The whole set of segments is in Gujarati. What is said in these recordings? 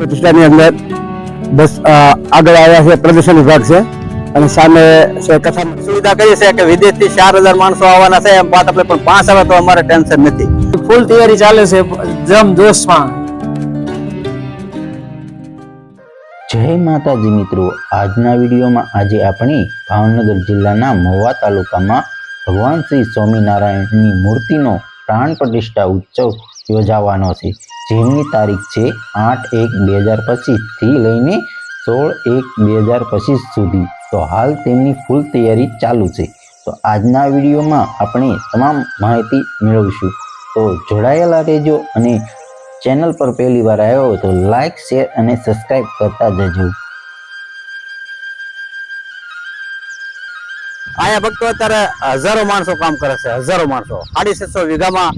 પ્રતિષ્ઠાની અંદર બસ આગળ આવ્યા છે પ્રદર્શન વિભાગ છે. અને સામે છે કથા સુવિધા કરી છે કે વિદેશથી ચાર હજાર માણસો આવવાના છે એમ વાત આપણે પણ પાંચ આવે તો અમારે ટેન્શન નથી. ફૂલ તૈયારી ચાલે છે જમ જોશમાં જય માતાજી મિત્રો આજના વિડીયોમાં આજે આપણે ભાવનગર જિલ્લાના મહુવા તાલુકામાં ભગવાન શ્રી સ્વામિનારાયણની મૂર્તિનો પ્રાણ પ્રતિષ્ઠા ઉત્સવ યોજાવાનો છે. જેમની તારીખ છે આઠ એક બે હજાર પચીસથી લઈને સોળ એક બે હજાર પચીસ સુધી. તો હાલ તેમની ફૂલ તૈયારી ચાલુ છે. તો આજના વિડીયોમાં આપણે તમામ માહિતી મેળવીશું. તો જોડાયેલા રહેજો અને ચેનલ પર પહેલી વાર આવ્યો તો લાઈક શેર અને સબસ્ક્રાઇબ કરતા જજો. આયા ભક્તો અત્યારે હજારો માણસો કામ કરે છે, હજારો માણસો. સાડી છસો વીઘામાં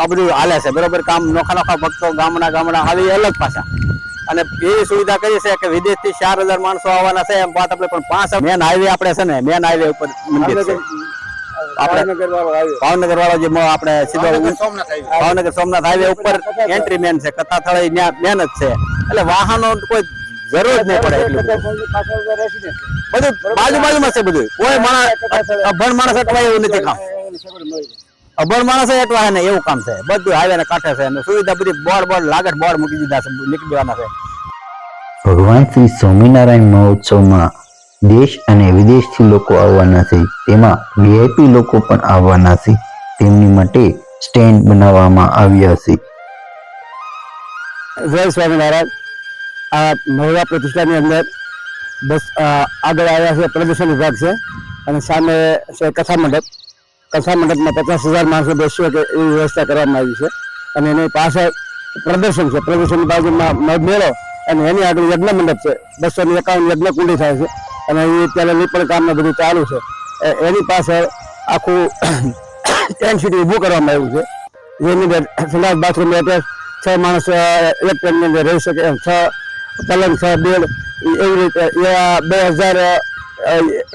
આ બધું હાલે છે. બરોબર? કામ નોખા નોખા ભક્તો ગામડા ગામડા આવી અલગ પાછા. અને એવી સુવિધા કરી છે કે વિદેશથી ચાર હજાર માણસો આવવાના છે. એમ વાત આપણે પણ પાંચ મેન હાઈવે આપણે છે ને મેન હાઈવે ઉપર મંદિર છે. ભાવનગર વાળો જે આપણે સીધો ભાવનગર સોમનાથ હાઈવે. ઉપર એન્ટ્રી મેન છે. કથા થળ મેન જ છે. એટલે વાહનો કોઈ જરૂર જ નહીં પડે બધું. બાજુ બાજુમાં છે બધું. કોઈ માણસ અભણ માણસ અટવાય એવું નથી કામ. અભણ માણસ અટવાય ને એવું કામ છે. બધું હાઈવે ને કાંઠે છે અને સુવિધા બધી બોર્ડ બોર્ડ લાગત બોર્ડ મૂકી દીધા છે નીકળી દેવાના છે. ભગવાન શ્રી સ્વામિનારાયણ મહોત્સવમાં દેશ અને વિદેશથી લોકો આવવાના છે. તેમાં વીઆઈપી લોકો પણ આવવાના છે. તેમની માટે સ્ટેન્ડ બનાવવામાં આવ્યા છે. જય સ્વામિનારાયણ. આ મહિલા પ્રતિષ્ઠાની અંદર બસ આગળ આવ્યા છે પ્રદર્શન વિભાગ છે અને સામે છે કથા મંડપ. કથા મંડપમાં પચાસ હજાર માણસો બેસી શકે એવી વ્યવસ્થા કરવામાં આવી છે. અને એની પાછળ પ્રદર્શન છે. પ્રદર્શન બાજુમાં મેળો અને એની આગળ યજ્ઞ મંડપ છે. બસો ને એકાવન યજ્ઞ કુંડી થાય છે. અને એ અત્યારે લીપણ કામને બધું ચાલુ છે. એ- એની પાછળ આખું ટેન્ટ સિટી ઊભું કરવામાં આવ્યું છે. જેની અંદર સંડાસ, બાથરૂમ, એટેચ છ માણસ એક ટેન્ટની અંદર રહી શકે એમ. છ પલંગ, છ બેડ એવી રીતે એવા બે હજાર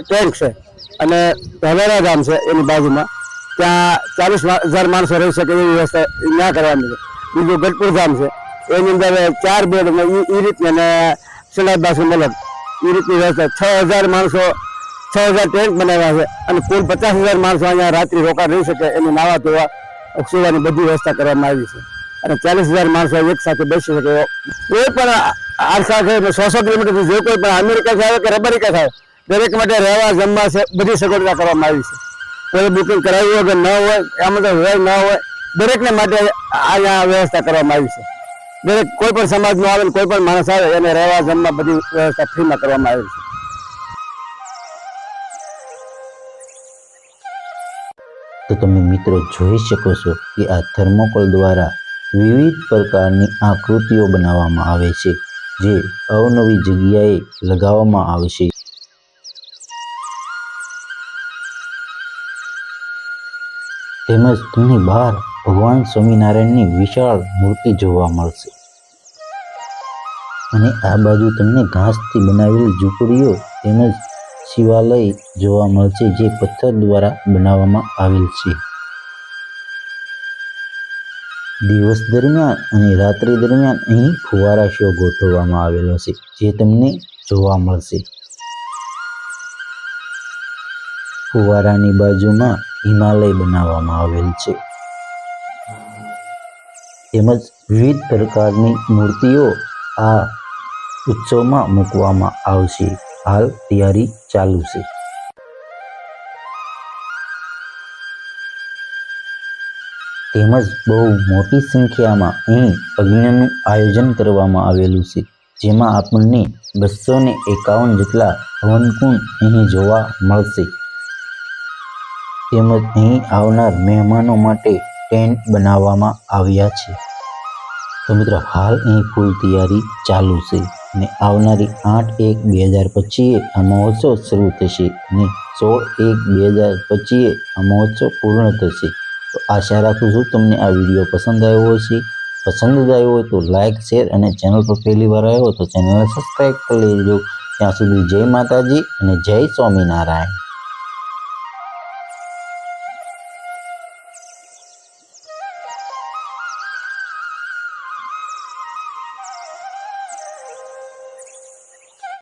ટેન્ક છે. અને ધવેરા ગામ છે એની બાજુમાં. ત્યાં ચાલીસ હજાર માણસો રહી શકે એવી વ્યવસ્થા ત્યાં કરવાની છે. બીજું ગઢપુર ગામ છે. એની અંદર ચાર બેડ એ રીતની અને સિલાઈબાસુ મલક. એ રીતની વ્યવસ્થા. છ હજાર માણસો, છ હજાર ટેન્ટ બનાવ્યા છે અને કુલ પચાસ હજાર માણસો અહીંયા રાત્રિ રોકાણ રહી શકે એની નાવા ધોવા, સુવાની બધી વ્યવસ્થા કરવામાં આવી છે. અને ચાલીસ હજાર માણસો એક સાથે બેસી શકે કોઈ પણ આરસા છે સો સો કિલોમીટર જે કોઈ પણ અમેરિકા થાય કે રબરિકા થાય દરેક માટે રહેવા, જમવા છે બધી સગવડતા કરવામાં આવી છે. કોઈ બુકિંગ કરાવ્યું વગર ન હોય, આમાં તો હોય ન હોય, દરેકને માટે અહીંયા વ્યવસ્થા કરવામાં આવી છે. દરેક કોઈ પણ સમાજનો આવે કોઈ પણ માણસ આવે, એને રહેવા, જમવા બધી વ્યવસ્થા ફ્રીમાં કરવામાં આવી છે. તો તમે મિત્રો જોઈ શકો છો કે આ થર્મોકોલ દ્વારા વિવિધ પ્રકારની આકૃતિઓ બનાવવામાં આવે છે, જે અવનવી જગ્યાએ લગાવવામાં આવશે તેમજ તેમની બહાર ભગવાન સ્વામિનારાયણની વિશાળ મૂર્તિ જોવા મળશે. અને આ બાજુ તમને ઘાસથી બનાવેલી ઝૂંપડીઓ તેમજ શિવાલય જોવા મળશે જે પથ્થર દ્વારા બનાવવામાં આવેલ છે. દિવસ દરમિયાન અને રાત્રિ દરમિયાન અહીં ફુવારા શો ગોઠવવામાં આવેલો છે, જે તમને જોવા મળશે. ફુવારાની બાજુમાં હિમાલય બનાવવામાં આવેલ છે. તેમજ વિવિધ પ્રકારની મૂર્તિઓ આ ઉત્સવમાં મૂકવામાં આવશે. હાલ તૈયારી ચાલુ છે. તેમજ બહુ મોટી સંખ્યામાં અહીં અગ્નિનું આયોજન કરવામાં આવેલું છે. જેમાં આપણને બસો ને એકાવન જેટલા હવનકુંડ અહીં જોવા મળશે. તેમજ અહીં આવનાર મહેમાનો માટે ટેન્ટ બનાવવામાં આવ્યા છે. તો મિત્રો, હાલ અહીં ફૂલ તૈયારી ચાલુ છે અને આવનારી આઠ એક બે હજાર પચીએ આ મહોત્સવ શરૂ થશે અને સોળ એક બે હજાર પચીએ આ મહોત્સવ પૂર્ણ થશે. તો આશા રાખું છું તમને આ વીડિયો પસંદ આવ્યો હશે. પસંદ આવ્યો હોય તો લાઇક શેર અને ચેનલ પર પહેલી વાર આવ્યો તો ચેનલને સબસ્ક્રાઈબ કરી લેજો. ત્યાં સુધી જય માતાજી અને જય સ્વામિનારાયણ.